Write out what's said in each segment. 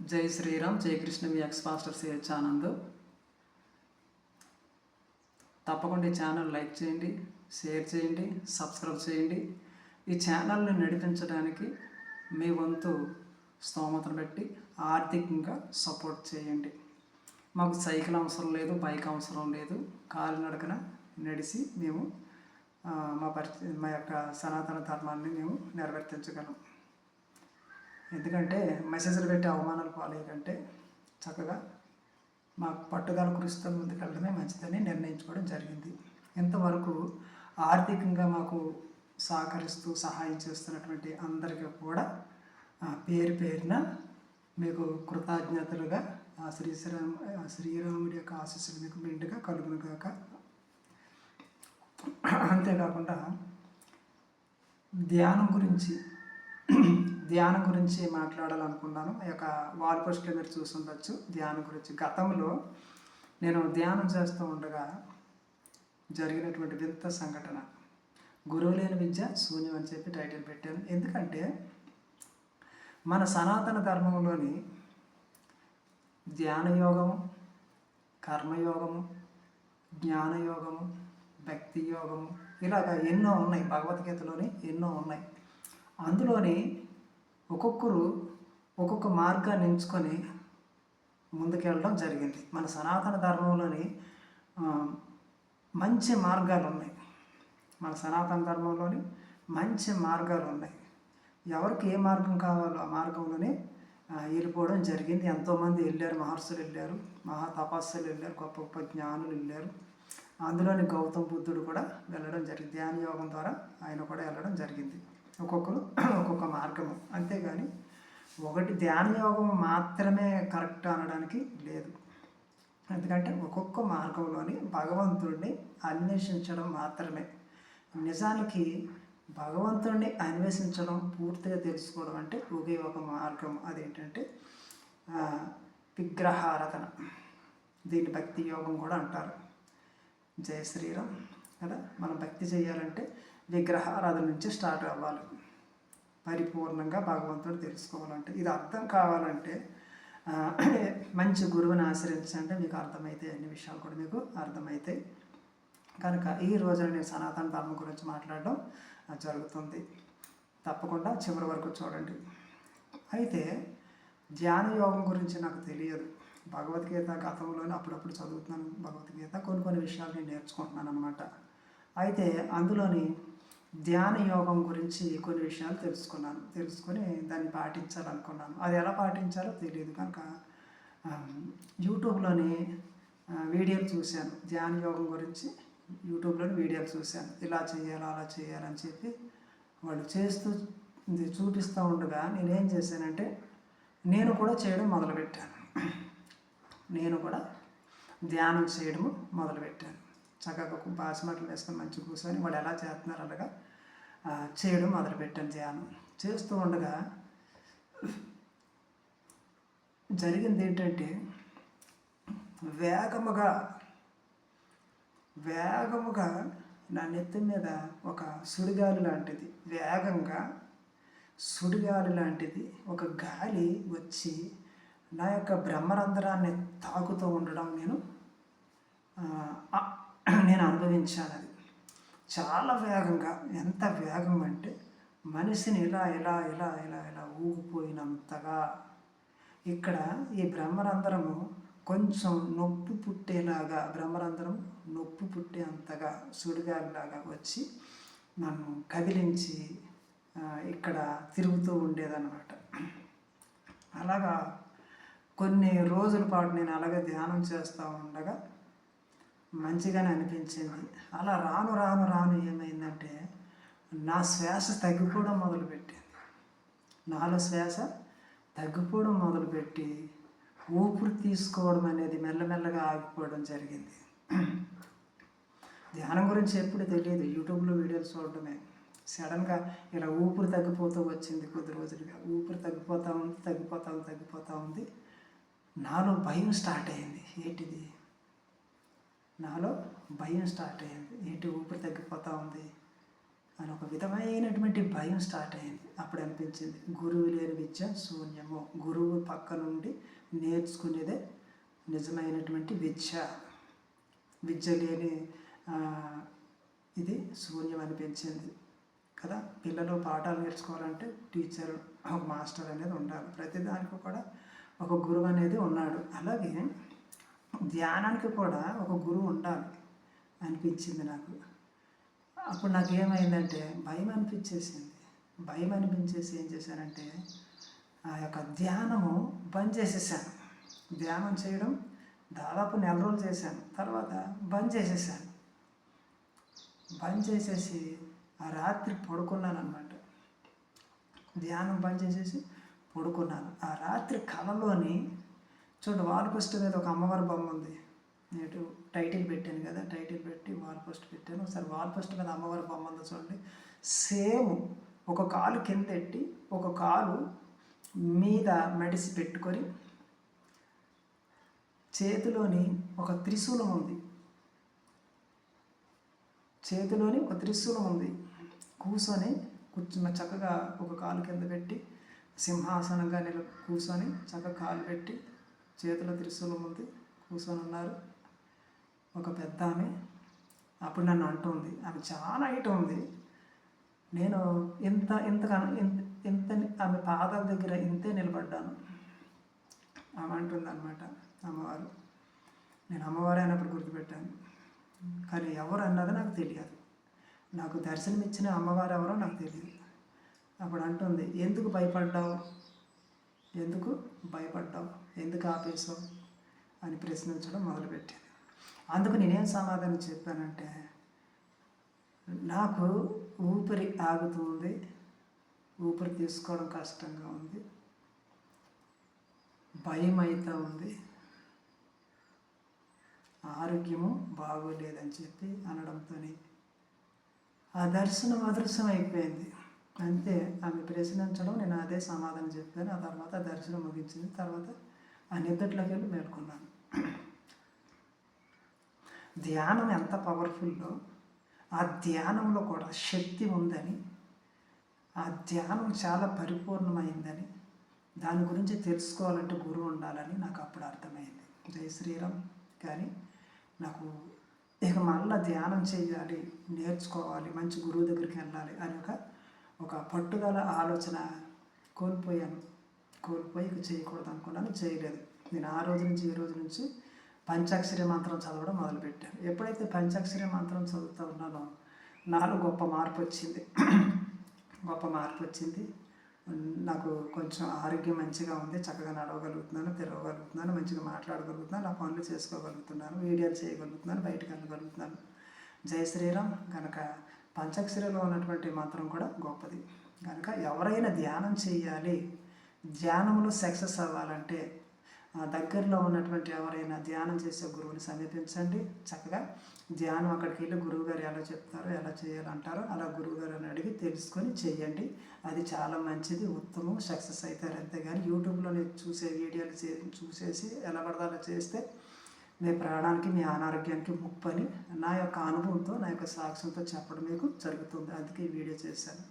జై శ్రీరామ్ జై కృష్ణ మీ ఎక్స్ పాస్టర్ సిహెచ్ ఆనంద్ తప్పకుండా ఈ ఛానల్ లైక్ చేయండి షేర్ చేయండి సబ్స్క్రైబ్ చేయండి. ఈ ఛానల్ని నడిపించడానికి మీ వంతు స్తోమతను బట్టి ఆర్థికంగా సపోర్ట్ చేయండి. మాకు సైకిల్ అవసరం లేదు బైక్ అవసరం లేదు. కాలినడకన నడిచి మేము మా పరిస్థితి మా యొక్క సనాతన ధర్మాన్ని మేము నెరవేర్తించగలం. ఎందుకంటే మెసేజ్లు పెట్టి అవమానాలు పాలేయకంటే చక్కగా మాకు పట్టుదల కృషితో ముందుకెళ్ళడమే మంచిదని నిర్ణయించుకోవడం జరిగింది. ఇంతవరకు ఆర్థికంగా మాకు సహకరిస్తూ సహాయం చేస్తున్నటువంటి అందరికీ కూడా ఆ, పేరు పేరున మీకు కృతజ్ఞతలుగా ఆ శ్రీశ్రామ్ ఆ శ్రీరాముడి యొక్క ఆశీస్సులు మీకు మెండుగా కలుగునుగాక అంతేకాకుండా ధ్యానం గురించి ధ్యానం గురించి మాట్లాడాలనుకున్నాను. ఈ యొక్క వాల్ పోస్ట్లో మీరు చూసుండొచ్చు. ధ్యానం గురించి. గతంలో నేను ధ్యానం చేస్తూ ఉండగా జరిగినటువంటి వింత సంఘటన. గురువు లేని విద్య శూన్యం అని చెప్పి టైటిల్ పెట్టాను. ఎందుకంటే మన సనాతన ధర్మంలోని ధ్యాన యోగము కర్మయోగము జ్ఞానయోగము భక్తి యోగము ఇలాగ ఎన్నో ఉన్నాయి. భగవద్గీతలోని ఎన్నో ఉన్నాయి. అందులోని ఒక్కొక్కరు ఒక్కొక్క మార్గాన్ని ఎంచుకొని ముందుకెళ్ళడం జరిగింది. మన సనాతన ధర్మంలోని మంచి మార్గాలు ఉన్నాయి. మన సనాతన ధర్మంలోని మంచి మార్గాలు ఉన్నాయి. ఎవరికి ఏ మార్గం కావాలో ఆ మార్గంలోనే వెళ్ళిపోవడం జరిగింది. ఎంతోమంది వెళ్ళారు మహర్షులు వెళ్ళారు మహా తపస్సులు వెళ్ళారు గొప్ప గొప్ప జ్ఞానులు వెళ్ళారు. అందులోని గౌతమ బుద్ధుడు కూడా వెళ్ళడం జరిగింది. ధ్యాన యోగం ద్వారా ఆయన కూడా వెళ్ళడం జరిగింది. ఒక్కొక్కరు ఒక్కొక్క మార్గము. అంతేగాని ఒకటి ధ్యాన యోగం మాత్రమే కరెక్ట్ అనడానికి లేదు. ఎందుకంటే ఒక్కొక్క మార్గంలోని భగవంతుడిని అన్వేషించడం మాత్రమే. నిజానికి భగవంతుడిని అన్వేషించడం పూర్తిగా తెలుసుకోవడం అంటే ఒకే ఒక మార్గం. అదేంటంటే విగ్రహారాధన. దీన్ని భక్తి యోగం కూడా అంటారు. జయ శ్రీరామ్ కదా? మనం భక్తి చేయాలంటే విగ్రహారాధన నుంచి స్టార్ట్ అవ్వాలి. పరిపూర్ణంగా భగవంతుడు తెలుసుకోవాలంటే. ఇది అర్థం కావాలంటే మంచి గురువుని ఆశ్రయించంటే మీకు అర్థమవుతాయి అన్ని విషయాలు కూడా మీకు అర్థమవుతాయి కనుక ఈ రోజున నేను సనాతన ధర్మం గురించి మాట్లాడడం జరుగుతుంది. తప్పకుండా చివరి వరకు చూడండి. అయితే ధ్యాన యోగం గురించి నాకు తెలియదు. భగవద్గీత గతంలోనే అప్పుడప్పుడు చదువుతున్నాను. భగవద్గీత కొన్ని కొన్ని విషయాలు నేను నేర్చుకుంటున్నాను అనమాట అయితే అందులోని ధ్యాన యోగం గురించి కొన్ని విషయాలు తెలుసుకున్నాను తెలుసుకొని దాన్ని పాటించాలనుకున్నాను. అది ఎలా పాటించాలో తెలియదు కనుక యూట్యూబ్లోని వీడియోలు చూశాను. ధ్యాన యోగం గురించి యూట్యూబ్లోని వీడియోలు చూశాను. ఇలా చేయాలి అలా చేయాలని చెప్పి వాళ్ళు చేస్తూ చూపిస్తూ ఉండగా నేనేం చేశానంటే నేను కూడా చేయడం మొదలుపెట్టాను. నేను కూడా ధ్యానం చేయడము మొదలుపెట్టాను. చక్కగా ఒక బాసిమట్లు వేసుకొని మంచి కూర్చొని వాళ్ళు ఎలా చేస్తున్నారు అలాగా చేయడం మొదలుపెట్టాను ధ్యానం చేస్తూ ఉండగా జరిగింది ఏంటంటే వేగముగా వేగముగా నా నెత్తి మీద ఒక సుడిగాలి లాంటిది వేగంగా సుడిగాలి లాంటిది ఒక గాలి వచ్చి నా యొక్క బ్రహ్మరంధ్రాన్ని తాకుతూ ఉండడం నేను నేను అనుభవించాను అది. చాలా వేగంగా ఎంత వేగం అంటే మనిషిని ఇలా ఇలా ఇలా ఇలా ఇలా ఊగిపోయినంతగా ఇక్కడ ఈ బ్రహ్మరంధ్రము కొంచెం నొప్పి పుట్టేలాగా బ్రహ్మరంధ్రం నొప్పి పుట్టేంతగా సుడిగాలిలాగా వచ్చి నన్ను కదిలించి ఇక్కడ తిరుగుతూ ఉండేదన్నమాట. అలాగా కొన్ని రోజుల పాటు నేను అలాగే ధ్యానం చేస్తూ ఉండగా మంచిగానే అనిపించింది. అలా రాను రాను రాను ఏమైందంటే నా శ్వాస తగ్గిపోవడం మొదలుపెట్టింది. నాలో శ్వాస తగ్గిపోవడం మొదలుపెట్టి ఊపిరి తీసుకోవడం అనేది మెల్లమెల్లగా ఆగిపోవడం జరిగింది. ధ్యానం గురించి ఎప్పుడు తెలియదు. యూట్యూబ్లో వీడియోలు చూడటమే సడన్గా ఇలా ఊపిరి తగ్గిపోతూ వచ్చింది కొద్ది రోజులుగా. ఊపిరి తగ్గిపోతూ ఉంది తగ్గిపోతూ ఉంది తగ్గిపోతూ ఉంది. నాలో భయం స్టార్ట్ అయింది. ఏంటిది? నాలో భయం స్టార్ట్ అయింది ఏంటి ఊపిరి తగ్గిపోతూ ఉంది? అని ఒక విధమైనటువంటి భయం స్టార్ట్ అయింది అప్పుడు అనిపించింది గురువు లేని విద్య శూన్యము. గురువు పక్క నుండి నేర్చుకునేదే నిజమైనటువంటి విద్య. విద్య లేని ఇది శూన్యం అనిపించింది కదా. పిల్లలు పాఠాలు నేర్చుకోవాలంటే టీచర్ ఒక మాస్టర్ అనేది ఉండాలి. ప్రతిదానికి కూడా ఒక గురువు అనేది ఉన్నాడు. అలాగే ధ్యానానికి కూడా ఒక గురువు ఉండాలి అనిపించింది నాకు. అప్పుడు నాకు ఏమైందంటే భయం అనిపించేసింది. భయం అనిపించేసి ఏం చేశానంటే ఆ యొక్క ధ్యానము బంద్ చేసేసాను. ధ్యానం చేయడం దాదాపు నెల రోజులు చేశాను. తర్వాత బంద్ చేసేసాను. బంద్ చేసేసి ఆ రాత్రి పడుకున్నాను అనమాట ధ్యానం బంద్ చేసేసి పడుకున్నాను. ఆ రాత్రి కళలోని చూడండి వాల్ పోస్ట్ మీద ఒక అమ్మవారి బొమ్మ ఉంది. నేను టైటిల్ పెట్టాను కదా టైటిల్ పెట్టి వాల్ పోస్ట్ పెట్టాను. ఒకసారి వాల్ పోస్ట్ మీద అమ్మవారి బొమ్మ ఉందో చూడండి. సేమ్ ఒక కాలు కింద ఎట్టి ఒక కాలు మీద మెడిసి పెట్టుకొని చేతిలోని ఒక త్రిశూలం ఉంది. చేతిలోని ఒక త్రిశూలం ఉంది. కూర్చొని కూర్చున్న చక్కగా ఒక కాలు కింద పెట్టి సింహాసనంగా నిల కూర్చొని చక్కగా కాలు పెట్టి చేతిలో త్రిశూలం ఉంది కూర్చొని ఉన్నారు. ఒక పెద్ద ఆమె అప్పుడు నన్ను అంటుంది ఆమె చాలా హైట్ ఉంది. నేను ఇంత ఇంతగానో ఇంత ఇంత ఆమె పాదాల దగ్గర ఇంతే నిలబడ్డాను. ఆమె అంటుంది అనమాట అమ్మవారు నేను అమ్మవారు అయినప్పుడు గుర్తుపెట్టాను. కానీ ఎవరు అన్నది నాకు తెలియదు. నాకు దర్శనం ఇచ్చిన అమ్మవారు ఎవరో నాకు తెలియదు. అప్పుడు అంటుంది ఎందుకు భయపడ్డావు? ఎందుకు భయపడ్డావు? ఎందుకు ఆపేసావు అని ప్రశ్నించడం మొదలుపెట్టింది. అందుకు నేనేం సమాధానం చెప్పానంటే నాకు ఊపిరి ఆగుతుంది ఊపిరి తీసుకోవడం కష్టంగా ఉంది భయం అవుతూ ఉంది ఆరోగ్యము బాగోలేదని చెప్పి అనడంతో ఆ దర్శనం అదృశ్యం అయిపోయింది. అంతే ఆమె ప్రశ్నించడం నేను అదే సమాధానం చెప్పాను. ఆ తర్వాత ఆ దర్శనం ముగించింది. తర్వాత ఆ నిద్రలోకి వెళ్ళి మేల్కొన్నాను. ధ్యానం ఎంత పవర్ఫుల్లో ఆ ధ్యానంలో కూడా శక్తి ఉందని ఆ ధ్యానం చాలా పరిపూర్ణమైందని దాని గురించి తెలుసుకోవాలంటే గురువు ఉండాలని నాకు అప్పుడు అర్థమైంది. జై శ్రీరామ్. కానీ నాకు ఇక మళ్ళీ ధ్యానం చేయాలి నేర్చుకోవాలి మంచి గురువు దగ్గరికి వెళ్ళాలి అని ఒక ఒక పట్టుదల ఆలోచన కోల్పోయాను. కోల్పోయి చేయకూడదు అనుకున్నాను. చేయలేదు. నేను ఆ రోజు నుంచి ఈ రోజు నుంచి పంచాక్షరి మంత్రం చదవడం మొదలుపెట్టాను. ఎప్పుడైతే పంచాక్షరి మంత్రం చదువుతూ ఉన్నానో నాలో గొప్ప మార్పు వచ్చింది. గొప్ప మార్పు వచ్చింది. నాకు కొంచెం ఆరోగ్యం మంచిగా ఉంది. చక్కగా నడవగలుగుతున్నాను తిరగగలుగుతున్నాను మంచిగా మాట్లాడగలుగుతున్నాను నా పనులు చేసుకోగలుగుతున్నాను వీడియోలు చేయగలుగుతున్నాను బయటకు వెళ్ళగలుగుతున్నాను. జై శ్రీరామ్. కనుక పంచాక్షరిలో ఉన్నటువంటి మంత్రం కూడా గొప్పది. కనుక ఎవరైనా ధ్యానం చేయాలి ధ్యానంలో సక్సెస్ అవ్వాలంటే దగ్గరలో ఉన్నటువంటి ఎవరైనా ధ్యానం చేసే గురువుని సమీపించండి. చక్కగా ధ్యానం అక్కడికి వెళ్ళి గురువు గారు ఎలా చెప్తారో ఎలా చేయాలంటారో అలా గురువుగారు అని అడిగి తెలుసుకొని చేయండి అది చాలా మంచిది ఉత్తమం సక్సెస్ అవుతారు అంతేగాని యూట్యూబ్లో నేను చూసే వీడియోలు చే చూసేసి ఎలా పడదాలో చేస్తే మీ ప్రాణానికి మీ అనారోగ్యానికి ముప్పని నా యొక్క అనుభవంతో నా యొక్క సాక్ష్యంతో చెప్పడం మీకు జరుగుతుంది. అందుకే ఈ వీడియో చేశాను.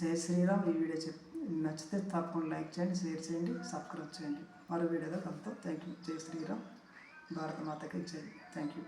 జై శ్రీరామ్ ఈ వీడియో చెప్ నచ్చితే తప్పకుండా లైక్ చేయండి షేర్ చేయండి సబ్స్క్రైబ్ చేయండి. మరో వీడియోతో కలుద్దాం. థ్యాంక్ యూ జై శ్రీరామ్. భారత మాతకి జై. Thank you